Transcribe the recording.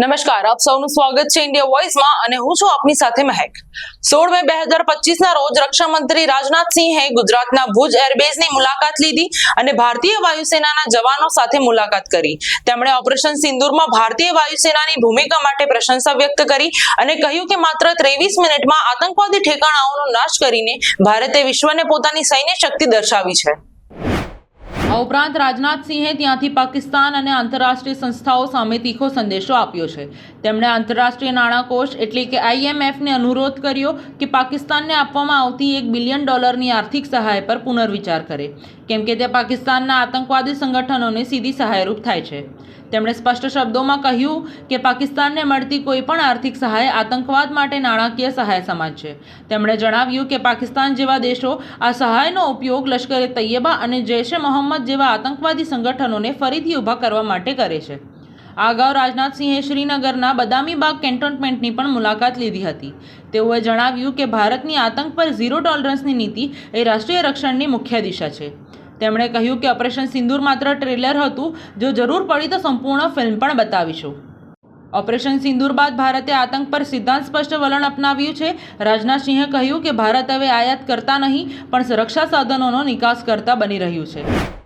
નમસ્કાર, આપ સૌનું સ્વાગત છે ઇન્ડિયા વોઇસમાં અને હું છું આપની સાથે મહેક. સોળ મે બે હજાર પચીસના રોજ રક્ષામંત્રી રાજનાથસિંહે ગુજરાતના ભુજ એરબેઝની મુલાકાત લીધી અને ભારતીય વાયુસેનાના જવાનો સાથે મુલાકાત કરી. તેમણે ઓપરેશન સિંદૂરમાં ભારતીય વાયુસેનાની ભૂમિકા માટે પ્રશંસા વ્યક્ત કરી અને કહ્યું કે માત્ર ત્રેવીસ મિનિટમાં આતંકવાદી ઠેકાણાઓનો નાશ કરીને ભારતે વિશ્વને પોતાની સૈન્ય શક્તિ દર્શાવી છે. આ ઉપરાંત રાજનાથસિંહે ત્યાંથી પાકિસ્તાન અને આંતરરાષ્ટ્રીય સંસ્થાઓ સામે તીખો સંદેશો આપ્યો છે. તેમણે આંતરરાષ્ટ્રીય નાણાકોષ એટલે કે આઈએમએફને અનુરોધ કર્યો કે પાકિસ્તાનને આપવામાં આવતી એક બિલિયન ડોલરની આર્થિક સહાય પર પુનર્વિચાર કરે. કેમ કે તે પાકિસ્તાનના આતંકવાદી સંગઠનોને સીધી સહાયરૂપ થાય છે. તેમણે સ્પષ્ટ શબ્દોમાં કહ્યું કે પાકિસ્તાનને મળતી કોઈ પણ આર્થિક સહાય આતંકવાદ માટે નાણાકીય સહાય સમાન છે. તેમણે જણાવ્યું કે પાકિસ્તાન જેવા દેશો આ સહાયનો ઉપયોગ લશ્કરે તૈયબા અને જૈશ એ મોહમ્મદ જેવા આતંકવાદી સંગઠનોને ફરીથી ઊભા કરવા માટે કરે છે. આ અગાઉ રાજનાથસિંહે શ્રીનગરના બદામીબાગ કેન્ટોનમેન્ટની પણ મુલાકાત લીધી હતી. તેઓએ જણાવ્યું કે ભારતની આતંક પર ઝીરો ટોલરન્સની નીતિ એ રાષ્ટ્રીય રક્ષણની મુખ્ય દિશા છે. તેમણે કહ્યું કે ઓપરેશન સિંદૂર માત્ર ટ્રેલર હતું. જો જરૂર પડી તો સંપૂર્ણ ફિલ્મ પણ બતાવીશું. ઓપરેશન સિંદૂર બાદ ભારતે આતંક પર સિદ્ધાંત સ્પષ્ટ વલણ અપનાવ્યું છે. રાજનાથસિંહે કહ્યું કે ભારત હવે આયાત કરતા નહીં, પણ સુરક્ષા સાધનોનો નિકાસ કરતા બની રહ્યું છે.